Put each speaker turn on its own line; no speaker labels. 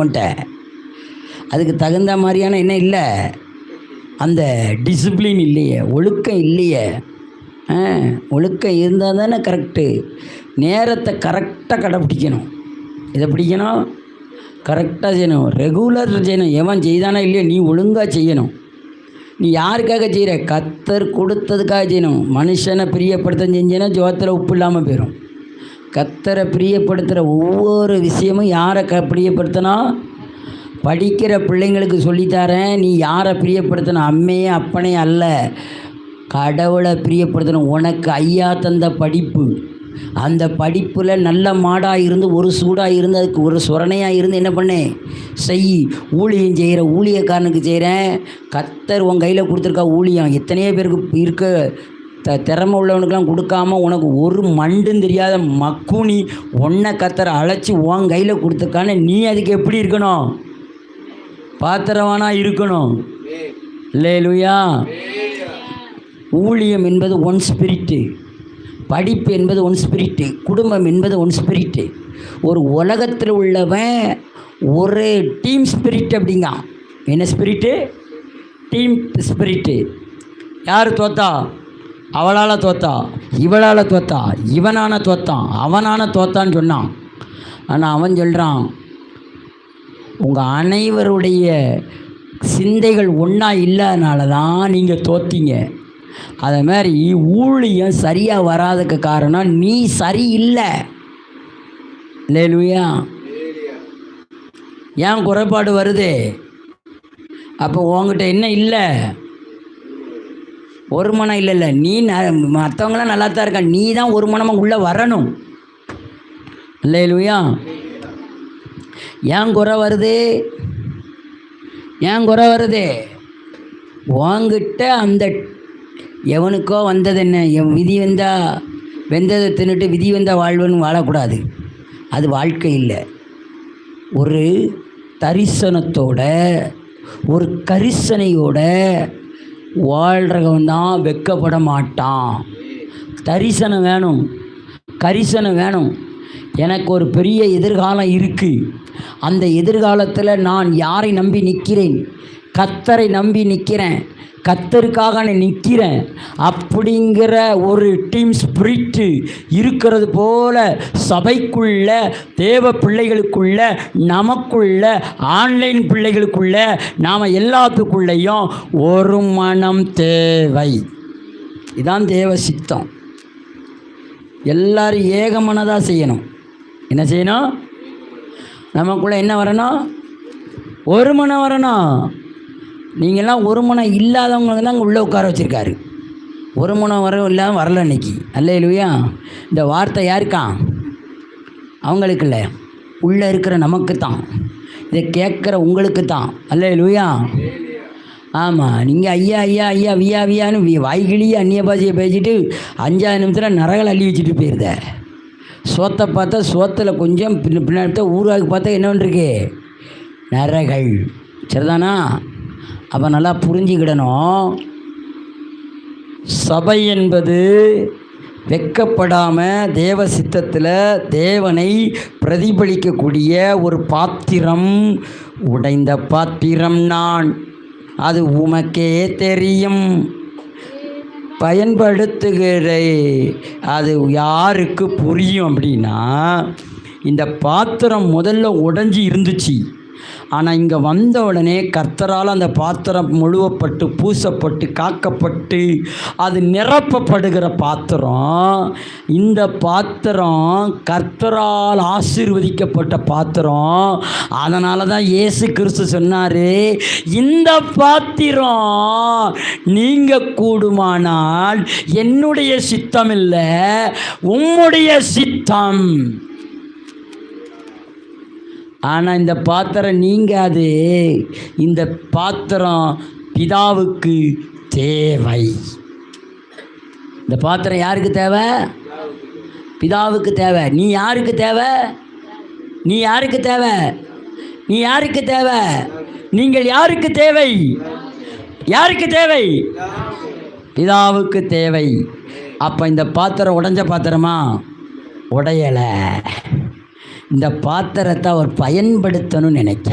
உன்ட்ட அதுக்கு தகுந்த மாதிரியான என்ன இல்லை? அந்த டிசிப்ளின் இல்லையே ஒழுக்கம் இல்லையே. ஆ ஒழுக்கம் இருந்தால் தானே கரெக்டு நேரத்தை கரெக்டாக கடைப்பிடிக்கணும். இதை பிடிக்கணும்? கரெக்டாக செய்யணும். ரெகுலர் செய்யணும். எவன் செய்தானா இல்லையோ நீ ஒழுங்காக செய்யணும். நீ யாருக்காக செய்கிற? கத்தர் கொடுத்ததுக்காக செய்யணும். மனுஷனை பிரியப்படுத்த செஞ்சேன்னா ஜோத்தில் உப்பு இல்லாமல் போயிடும் கத்தரை பிரியப்படுத்துகிற ஒவ்வொரு விஷயமும் யாரை க பிரியப்படுத்தினா? படிக்கிற பிள்ளைங்களுக்கு சொல்லித்தரேன். நீ யாரை பிரியப்படுத்தணும் அம்மையே அப்பனே அல்ல. கடவுளை பிரியப்படுத்தணும் உனக்கு ஐயா தந்த படிப்பு. அந்த படிப்பில் நல்ல மாடாக இருந்து ஒரு சூடாக இருந்து அதுக்கு ஒரு சுரணையாக இருந்து என்ன பண்ணேன் செய். ஊழியம் செய்கிற ஊழியக்காரனுக்கு செய்கிறேன். கத்தர் உன் கையில் கொடுத்துருக்கா ஊழியம். எத்தனையோ பேருக்கு இருக்க த திறமை உள்ளவனுக்கெல்லாம் கொடுக்காம உனக்கு ஒரு மண்டும் தெரியாத மக்குனி ஒன்றை கத்தரை அழைச்சி உன் கையில் கொடுத்துருக்கான்னு நீ அதுக்கு எப்படி இருக்கணும்? பாத்திரவானா இருக்கணும். இல்லை லுயா ஊழியம் என்பது ஒன் ஸ்பிரிட்டு படிப்பு என்பது ஒன் ஸ்பிரிட்டு குடும்பம் என்பது ஒன் ஸ்பிரிட்டு ஒரு உலகத்தில் உள்ளவன் ஒரு டீம் ஸ்பிரிட் அப்படிங்க என்ன ஸ்பிரிட்டு டீம் ஸ்பிரிட்டு யார் தோத்தா? அவளால் தோத்தா இவளால் தோத்தா இவனான தோத்தான் அவனான தோத்தான்னு சொன்னான். ஆனால் அவன் சொல்கிறான் உங்கள் அனைவருடைய சிந்தைகள் ஒன்றா இல்லாதனால தான் நீங்கள் தோத்தீங்க. அதே மாதிரி ஊழியம் சரியாக வராதுக்கு காரணம் நீ சரியில்லை. லேலுயா ஏன் குறைபாடு வருது? அப்போ உங்ககிட்ட என்ன இல்லை? ஒரு மனம் இல்லைல்ல. நீ ந மற்றவங்களாம் நல்லா தான் இருக்கா. நீ தான் ஒரு மனமாக உள்ளே வரணும். லேலுயா ஏன் குறை வருது? ஏன் குறை வருது? வாங்கிட்ட அந்த எவனுக்கோ வந்தது என்ன? என் விதி வந்தால் வெந்ததை தின்னுட்டு விதி வந்தால் வாழ்வன்னு வாழக்கூடாது. அது வாழ்க்கை இல்லை. ஒரு தரிசனத்தோட ஒரு கரிசனையோட வாழ்கிறவன் தான் வெக்கப்பட மாட்டான் தரிசனம் வேணும். கரிசனம் வேணும். எனக்கு ஒரு பெரிய எதிர்காலம் இருக்குது அந்த எதிர்காலத்தில் நான் யாரை நம்பி நிற்கிறேன்? கத்தரை நம்பி நிற்கிறேன் கத்தருக்காக நான் நிற்கிறேன் அப்படிங்கிற ஒரு டீம் ஸ்பிரிட்டு இருக்கிறது போல சபைக்குள்ள தேவ பிள்ளைகளுக்குள்ள நமக்குள்ள ஆன்லைன் பிள்ளைகளுக்குள்ள நாம் எல்லாத்துக்குள்ளேயும் ஒரு மனம் தேவை. இதான் தேவ சித்தம். எல்லாரும் ஏகமனதாக செய்யணும். என்ன செய்யணும்? நமக்குள்ளே என்ன வரணும்? ஒரு மனம் வரணும். நீங்கள்லாம் ஒரு மனம் இல்லாதவங்க தான் அங்கே உள்ளே உட்கார வச்சுருக்காரு. ஒரு மனம் வர இல்லாமல் வரல இன்னைக்கு. அல்ல இல்லையா இந்த வார்த்தை யாருக்கா? அவங்களுக்கு இல்லை. உள்ளே இருக்கிற நமக்கு தான். இதை கேட்குற உங்களுக்கு தான். அல்ல இல்லையா ஆமாம் நீங்கள் ஐயா ஐயா ஐயா வியா வியான்னு வி- வாய்கிழியே அந்நிய பாஷையை பேசிட்டு அஞ்சாவது நிமிஷத்தில் நரகளை அள்ளி வச்சுட்டு போயிருத சோத்தை பார்த்தா சோத்தில் கொஞ்சம் பின்ன பின்னாடி பார்த்தா ஊறுகாய்க்கு பார்த்தா என்ன பண்ணிருக்கு நரகள் சரிதானா? அப்போ நல்லா புரிஞ்சுக்கிடணும். சபை என்பது வெக்கப்படாமல் தேவ சித்தத்தில் தேவனை பிரதிபலிக்கக்கூடிய ஒரு பாத்திரம் உடைந்த பாத்திரம் நான். அது உமக்கே தெரியும். பயன்படுத்துகிற அது யாருக்கு புரியும் அப்படின்னா இந்த பாத்திரம் முதல்ல உடஞ்சி இருந்துச்சு. ஆனால் இங்கே வந்த உடனே கர்த்தரால் அந்த பாத்திரம் முழுவப்பட்டு பூசப்பட்டு காக்கப்பட்டு அது நிரப்பப்படுகிற பாத்திரம் இந்த பாத்திரம் கர்த்தரால் ஆசீர்வதிக்கப்பட்ட பாத்திரம். அதனால தான் இயேசு கிறிஸ்து சொன்னார் இந்த பாத்திரம் நீங்கள் கூடுமானால் என்னுடைய சித்தம் இல்லை உம்முடைய சித்தம். ஆனால் இந்த பாத்திரம் நீங்காது. இந்த பாத்திரம் பிதாவுக்கு தேவை. இந்த பாத்திரம் யாருக்கு தேவை? பிதாவுக்கு தேவை. நீ யாருக்கு தேவை? நீ யாருக்கு தேவை? நீ யாருக்கு தேவை? நீங்கள் யாருக்கு தேவை? யாருக்கு தேவை? பிதாவுக்கு தேவை. அப்போ இந்த பாத்திரம் உடஞ்ச பாத்திரமா? உடையலை. இந்த பாத்திரத்தை அவர் பயன்படுத்தணும்னு நினைச்சார்